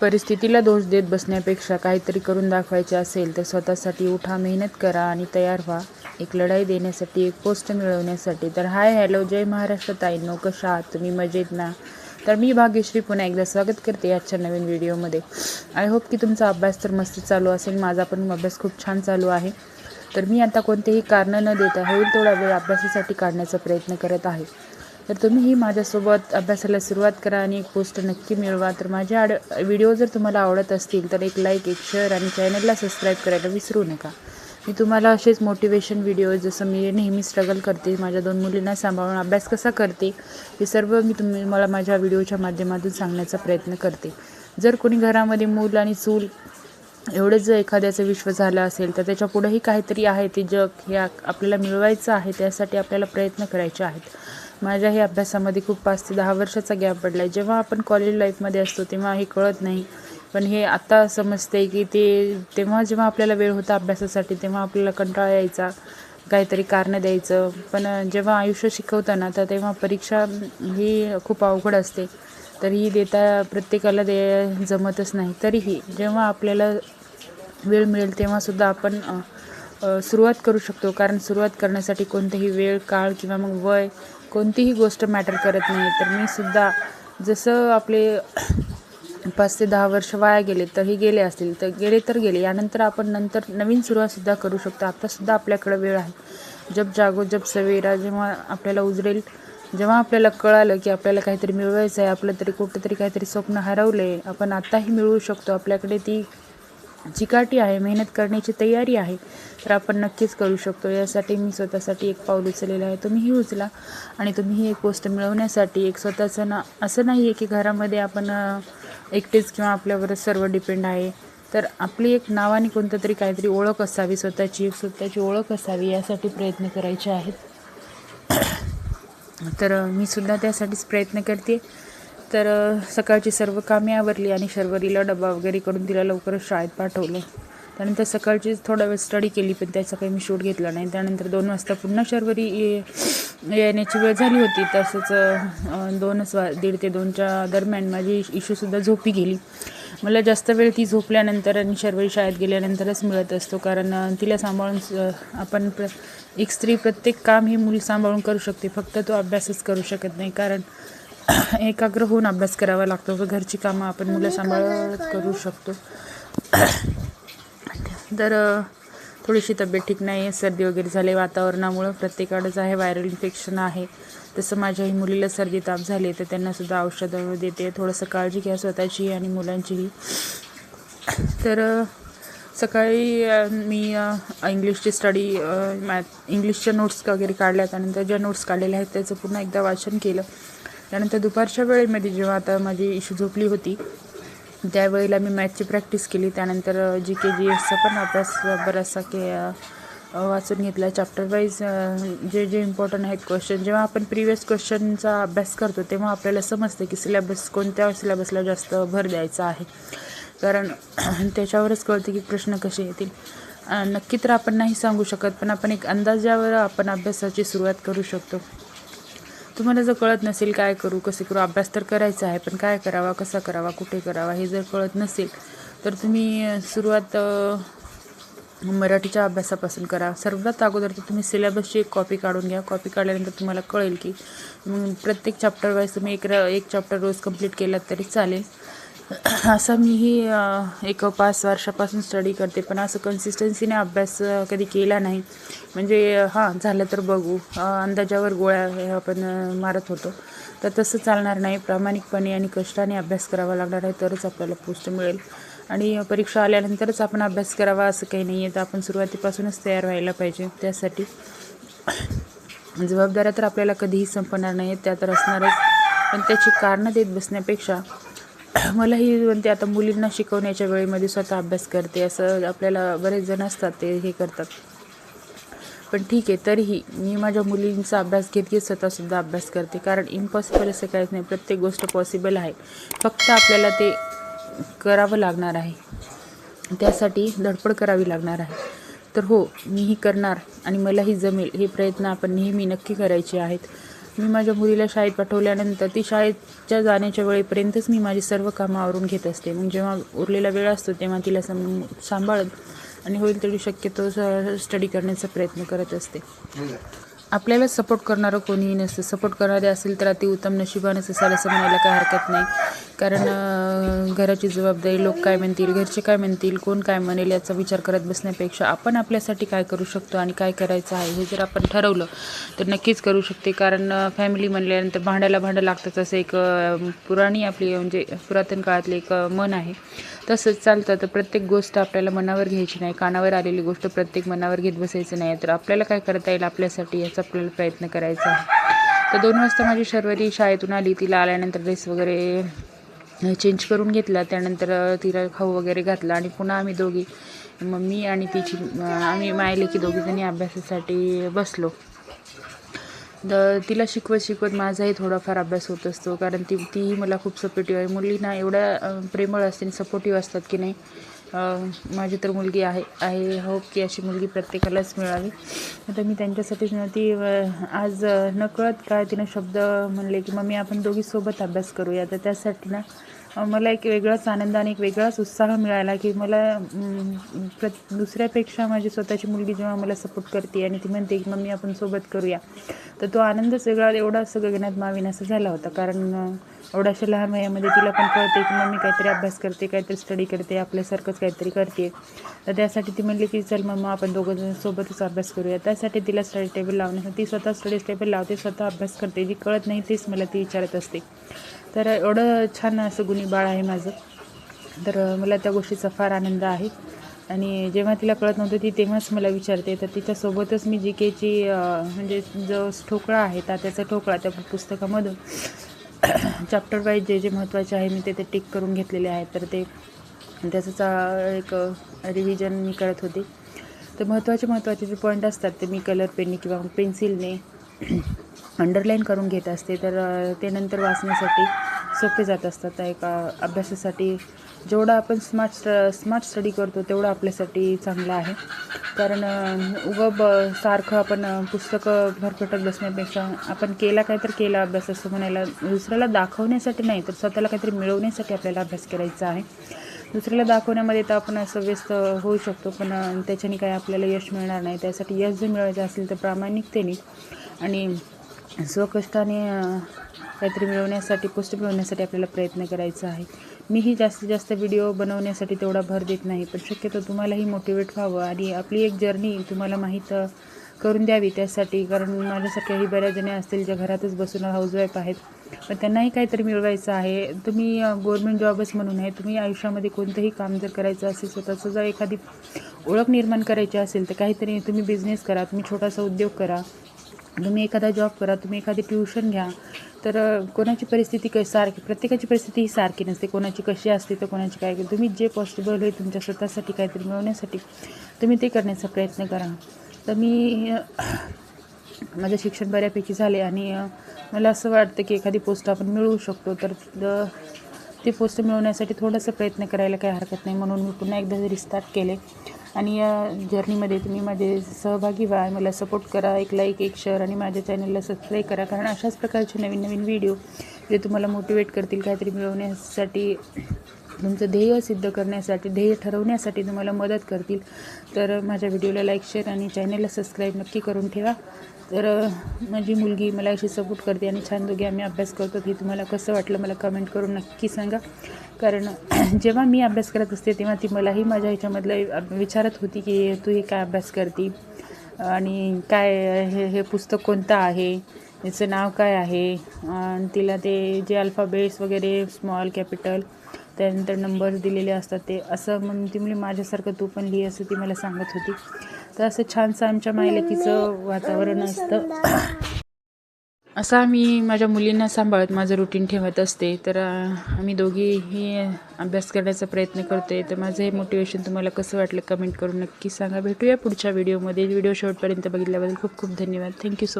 परिस्थितीला दोष देत बसण्यापेक्षा काहीतरी करून दाखवायचे असेल तर स्वतःसाठी उठा मेहनत करा आणि तयार व्हा. एक लढाई देण्यासाठी एक पोस्ट मिळवण्यासाठी. तर हाय हॅलो जय महाराष्ट्र ताईंनो कशा आहात तुम्ही मजेत ना? तर मी भाग्यश्री पुन्हा एकदा स्वागत करते आजच्या नवीन व्हिडिओमध्ये. आय होप की तुमचा अभ्यास तर मस्त चालू असेल. माझा पण अभ्यास खूप छान चालू आहे. तर मी आता कोणतेही कारणं न देता होईल तेवढा वेळ अभ्यासासाठी काढण्याचा प्रयत्न करत आहे. तर तुम्हीही माझ्यासोबत अभ्यासाला सुरुवात करा आणि एक पोस्ट नक्की मिळवा. तर माझे आड व्हिडिओ जर तुम्हाला आवडत असतील तर एक लाईक एक शेअर आणि चॅनलला सबस्क्राईब करायला विसरू नका. मी तुम्हाला असेच मोटिवेशन व्हिडिओ जसं मी नेहमी स्ट्रगल करते माझ्या दोन मुलींना सांभाळून अभ्यास कसा करते हे सर्व मी तुम्ही मला माझ्या व्हिडिओच्या माध्यमातून सांगण्याचा प्रयत्न करते. जर कोणी घरामध्ये मूल आणि चूल एवढंच जर एखाद्याचं विश्व झालं असेल तर त्याच्या पुढेही काहीतरी आहे ते जग हे आपल्याला मिळवायचं आहे त्यासाठी आपल्याला प्रयत्न करायचे आहेत. माझ्याही अभ्यासामध्ये खूप पाच ते दहा वर्षाचा गॅप पडला आहे जेव्हा आपण कॉलेज लाईफमध्ये असतो तेव्हा हे कळत नाही. पण हे आत्ता समजते की ते तेव्हा जेव्हा आपल्याला वेळ होता अभ्यासासाठी तेव्हा आपल्याला कंटाळा यायचा काहीतरी कारणं द्यायचं. पण जेव्हा आयुष्य शिकवताना तर तेव्हा परीक्षा ही खूप अवघड असते. तरीही देता प्रत्येकाला दे जमतच नाही. तरीही जेव्हा आपल्याला वेळ मिळेल तेव्हासुद्धा आपण सुरुवात करू शकतो. कारण सुरुवात करण्यासाठी कोणतेही वेळ काळ किंवा मग वय कोणतीही गोष्ट मॅटर करत नाही. तर मी सुद्धा जसं आपले पाच ते दहा वर्ष वाया गेले तरही गेले असतील. तर गेले तर गेले. यानंतर आपण नंतर नवीन सुरुवातसुद्धा करू शकतो. आत्तासुद्धा आपल्याकडे वेळ आहे. जब जागो जब सवेरा जेव्हा आपल्याला उजरेल जेव्हा आपल्याला कळालं की आपल्याला काहीतरी मिळवायचं आहे आपलं तरी कुठंतरी काहीतरी स्वप्न हरवलं आहे आपण आत्ताही मिळवू शकतो. आपल्याकडे ती चिकाटी आहे मेहनत करण्याची तयारी आहे. तर आपण नक्कीच करू शकतो. यासाठी मी स्वतःसाठी एक पाऊल उचललेलं आहे. तुम्हीही उचला आणि तुम्हीही एक पोस्ट मिळवण्यासाठी एक स्वतःचं ना असं नाही आहे की घरामध्ये आपण एकटेच किंवा आपल्यावरच सर्व डिपेंड आहे. तर आपली एक नावाने कोणतं तरी काहीतरी ओळख असावी स्वतःची एक स्वतःची ओळख असावी यासाठी प्रयत्न करायचे आहेत. तर मी सुद्धा त्यासाठीच प्रयत्न करते. तर सकाळची सर्व कामे आवरली आणि शर्वरीला डबा वगैरे करून तिला लवकरच शाळेत पाठवलं. त्यानंतर सकाळची थोडा वेळ स्टडी केली पण त्याचा काही मी शूट घेतला नाही. त्यानंतर दोन वाजता पुन्हा शर्वरी ये- येण्याची वेळ झाली होती. तसंच दोनच वा दीड ते दोनच्या दरम्यान माझी इशूसुद्धा झोपी गेली. मला जास्त वेळ ती झोपल्यानंतर आणि शर्वरी शाळेत गेल्यानंतरच मिळत असतो. कारण तिला सांभाळून आपण प्र एक स्त्री प्रत्येक काम ही मूल सांभाळून करू शकते. फक्त तो अभ्यासच करू शकत नाही. कारण एकाग्र होऊन अभ्यास करावा लागतो. व घरची कामं आपण मुलं सांभाळत करू शकतो. तर थोडीशी तब्येत ठीक नाही आहे सर्दी वगैरे झाले वातावरणामुळं प्रत्येकाकडेच आहे व्हायरल इन्फेक्शन आहे. तसं माझ्याही मुलीला सर्दी ताप झाली तर त्यांनासुद्धा औषधं देते. थोडंसं काळजी घ्या स्वतःची आणि मुलांचीही. तर सकाळी मी इंग्लिशची स्टडी मॅथ इंग्लिशच्या नोट्स वगैरे काढल्या. त्यानंतर ज्या नोट्स काढलेल्या आहेत त्याचं पुन्हा एकदा वाचन केलं. त्यानंतर दुपारच्या वेळेमध्ये जेव्हा आता माझी इशू झोपली होती त्यावेळेला मी मॅथची प्रॅक्टिस केली. त्यानंतर जी के जी एसचा पण अभ्यास बराचसा के वाचून घेतला. चॅप्टर वाईज जे जे इम्पॉर्टंट आहेत क्वेश्चन जेव्हा आपण प्रिवियस क्वेश्चनचा अभ्यास करतो तेव्हा आपल्याला समजते की सिलेबस कोणत्या सिलेबसला जास्त भर द्यायचा आहे. कारण त्याच्यावरच कळते की प्रश्न कसे येतील. नक्की तर आपण नाही सांगू शकत पण आपण एक अंदाजावर आपण अभ्यासाची सुरुवात करू शकतो. तुम्हाला जर कळत नसेल काय करू कसे करू अभ्यास तर करायचा आहे पण काय करावा कसा करावा कुठे करावा हे जर कळत नसेल तर तुम्ही सुरुवात मराठीच्या अभ्यासापासून करा. सर्वात अगोदर तर तुम्ही सिलेबसची एक कॉपी काढून घ्या. कॉपी काढल्यानंतर तुम्हाला कळेल की मग प्रत्येक चॅप्टर वाईज तुम्ही एक र एक चॅप्टर रोज कंप्लीट केलात तरी चालेल. असं मीही एक पाच वर्षापासून स्टडी करते. पण असं कन्सिस्टन्सीने अभ्यास कधी केला नाही. म्हणजे हां झालं तर बघू. अंदाजावर गोळ्या आपण मारत होतो. तर तसं चालणार नाही. प्रामाणिकपणे आणि कष्टाने अभ्यास करावा लागणार आहे तरच आपल्याला पोस्ट मिळेल. आणि परीक्षा आल्यानंतरच आपण अभ्यास करावा असं काही नाही आहे तर आपण सुरुवातीपासूनच तयार व्हायला पाहिजे त्यासाठी. जबाबदाऱ्या तर आपल्याला कधीही संपणार नाही त्या तर असणारच. पण त्याची कारणं देत बसण्यापेक्षा मलाही म्हणते आता मुलींना शिकवण्याच्या वेळेमध्ये स्वतः अभ्यास करते. असं आपल्याला बरेच जण असतात ते हे करतात. पण ठीक आहे तरीही मी माझ्या मुलींचा अभ्यास घेत घेत स्वतःसुद्धा अभ्यास करते. कारण इम्पॉसिबल असं काहीच नाही. प्रत्येक गोष्ट पॉसिबल आहे. फक्त आपल्याला ते करावं लागणार आहे. त्यासाठी धडपड करावी लागणार आहे. तर हो मीही करणार आणि मलाही जमेल. हे प्रयत्न आपण नेहमी नक्की करायचे आहेत. मी माझ्या मुलीला शाळेत पाठवल्यानंतर ती शाळेच्या जाण्याच्या वेळेपर्यंतच मी माझी सर्व कामं आवरून घेत असते. मग जेव्हा उरलेला वेळ असतो तेव्हा तिला सम सांभाळत आणि होईल तेवढी शक्यतो स्टडी करण्याचा प्रयत्न करत असते. आपल्याला सपोर्ट करणारं कोणीही नसतं. सपोर्ट करणारे असेल तर अति उत्तम नशिबानंच असं म्हणायला काय हरकत नाही. कारण घराची जबाबदारी लोक काय म्हणतील घरचे काय म्हणतील कोण काय म्हणेल याचा विचार करत बसण्यापेक्षा आपण आपल्यासाठी काय करू शकतो आणि काय करायचं आहे हे जर आपण ठरवलं तर नक्कीच करू शकते. कारण फॅमिली म्हणल्यानंतर भांड्याला भांडं लागतंच असं एक पुराणी आपली म्हणजे पुरातन काळातली एक मन आहे. तसंच चालतं. तर प्रत्येक गोष्ट आपल्याला मनावर घ्यायची नाही. कानावर आलेली गोष्ट प्रत्येक मनावर घेत बसायचं नाही. तर आपल्याला काय करता येईल? आपल्यासाठी याचा आपल्याला प्रयत्न करायचा. आहे तर दोन वाजता माझी शर्वरी शाळेतून आली. तिला आल्यानंतर ड्रेस वगैरे चेंज करून घेतला. त्यानंतर तिला खाऊ वगैरे घातला आणि पुन्हा आम्ही दोघी मम्मी आणि तिची आम्ही मायले की दोघीजणी अभ्यासासाठी बसलो. द तिला शिकवत शिकवत माझाही थोडाफार अभ्यास होत असतो. कारण ती तीही मला खूप सपोर्टिव्ह आहे. मुलींना एवढ्या प्रेमळ असते आणि सपोर्टिव्ह असतात की नाही माझी तर मुलगी आहे आहे होप की अशी मुलगी प्रत्येकालाच मिळावी. आता मी त्यांच्यासाठीच ती आज नकळत काय तिनं शब्द म्हणले की मम्मी आपण दोघी सोबत अभ्यास करूया. तर त्यासाठी ना मला एक वेगळाच आनंद आणि एक वेगळाच उत्साह मिळाला की मला प्र दुसऱ्यापेक्षा माझी स्वतःची मुलगी जेव्हा मला सपोर्ट करते आणि ती म्हणते की मम्मी आपण सोबत करूया. तर तो आनंदच वेगळा एवढा असं गगनात माविनासा झाला होता. कारण एवढ्याशा लहान वयामध्ये तिला पण कळते की मम्मी काहीतरी अभ्यास करते काहीतरी स्टडी करते आपल्यासारखंच काहीतरी करते. तर त्यासाठी ती म्हणली की चल मम्मा आपण दोघं जण सोबतच अभ्यास करूया. त्यासाठी तिला स्टडी टेबल लावण्यासाठी ती स्वतः स्टडी टेबल लावते स्वतः अभ्यास करते. जी कळत नाही तेच मला ती विचारत असते. तर एवढं छान असं गुणी बाळ आहे माझं. तर मला त्या गोष्टीचा फार आनंद आहे. आणि जेव्हा तिला कळत नव्हतं ती तेव्हाच मला विचारते. तर तिच्यासोबतच मी जी केची म्हणजे जो ठोकळा आहे तात्याचा ठोकळा त्या पुस्तकामधून चॅप्टर वाईज जे जे महत्त्वाचे आहे मी ते ते टिक करून घेतलेले आहेत. तर ते त्याचं एक रिव्हिजन मी करत होते. तर महत्त्वाचे महत्त्वाचे जे पॉईंट असतात ते मी कलर पेनने किंवा पेन्सिलने अंडरलाईन करून घेत असते तर ते नंतर वाचण्यासाठी सोपे जात असतात. एका अभ्यासासाठी जेवढा आपण स्मार्ट स्ट स्मार्ट स्टडी करतो तेवढं आपल्यासाठी चांगलं आहे. कारण उगं ब सारखं आपण पुस्तकं भरकटत बसण्यापेक्षा आपण केला काय तर केला अभ्यास असं म्हणायला दुसऱ्याला दाखवण्यासाठी नाही तर स्वतःला काहीतरी मिळवण्यासाठी आपल्याला अभ्यास करायचा आहे. दुसऱ्याला दाखवण्यामध्ये तर आपण असं व्यस्त होऊ शकतो पण त्याच्याने काय आपल्याला यश मिळणार नाही. त्यासाठी यश जर मिळवायचं असेल तर प्रामाणिकतेने आणि स्वकष्टाने काहीतरी मिळवण्यासाठी गोष्ट मिळवण्यासाठी आपल्याला प्रयत्न करायचा आहे. मीही जास्तीत जास्त व्हिडिओ बनवण्यासाठी तेवढा भर देत नाही पण शक्यतो तुम्हालाही मोटिवेट व्हावं आणि आपली एक जर्नी तुम्हाला माहीत करून द्यावी त्यासाठी. कारण माझ्यासारख्याही बऱ्याच जणी असतील ज्या घरातच बसून हाऊसवाईफ आहेत पण त्यांनाही काहीतरी मिळवायचं आहे. तुम्ही गव्हर्मेंट जॉबच म्हणून आहे तुम्ही आयुष्यामध्ये कोणतंही काम जर करायचं असेल स्वतःचं जर एखादी ओळख निर्माण करायची असेल तर काहीतरी तुम्ही बिझनेस करा तुम्ही छोटासा उद्योग करा. तुम्ही एखादा जॉब करा तुम्ही एखादी ट्युशन घ्या तर कोणाची परिस्थिती क सारखी प्रत्येकाची परिस्थिती ही सारखी नसते. कोणाची कशी असते तर कोणाची काय तुम्ही जे पॉसिबल होईल तुमच्या स्वतःसाठी काहीतरी मिळवण्यासाठी तुम्ही ते करण्याचा प्रयत्न करा. तर मी माझं शिक्षण बऱ्यापैकी झाले आणि मला असं वाटतं की एखादी पोस्ट आपण मिळवू शकतो. तर ती पोस्ट मिळवण्यासाठी थोडासा प्रयत्न करायला काही हरकत नाही म्हणून मी पुन्हा एकदा रिस्टार्ट केले. आणि या जर्नीमध्ये तुम्ही माझे सहभागी व्हा मला सपोर्ट करा एक लाईक एक शेअर आणि माझ्या चॅनलला सबस्क्राईब करा. कारण अशाच प्रकारचे नवीन नवीन व्हिडिओ जे तुम्हाला मोटिवेट करतील काहीतरी मिळवण्यासाठी तुमचं ध्येय सिद्ध करण्यासाठी ध्येय ठरवण्यासाठी तुम्हाला मदत करतील. तर माझ्या व्हिडिओला लाईक शेअर आणि चॅनलला सबस्क्राईब नक्की करून ठेवा. तर माझी मुलगी मला अशी सपोर्ट करते आणि छान दोघे आम्ही अभ्यास करतो. हे तुम्हाला कसं वाटलं मला कमेंट करून नक्की सांगा. कारण जेव्हा मी अभ्यास करत असते तेव्हा ती मलाही माझ्या ह्याच्यामधलं विचारत होती की तू हे काय अभ्यास करते? आणि काय हे हे पुस्तक कोणतं आहे? याचं नाव काय आहे? आणि तिला ते जे अल्फाबेट्स वगैरे स्मॉल कॅपिटल त्यानंतर नंबर्स दिलेले असतात ते. असं म्हणून ती म्हणजे माझ्यासारखं तू पण लिही असं ती मला सांगत होती. तर असं छानसं आमच्या मायलेकीचं वातावरण असतं. असं आम्ही माझ्या मुलींना सांभाळत माझं रुटीन ठेवत असते. तर आम्ही दोघीही अभ्यास करण्याचा प्रयत्न करतोय. तर माझं हे मोटिवेशन तुम्हाला कसं वाटलं कमेंट करून नक्की सांगा. भेटूया पुढच्या व्हिडिओमध्ये व्हिडिओ शेवटपर्यंत बघितल्याबद्दल खूप खूप धन्यवाद. Thank you so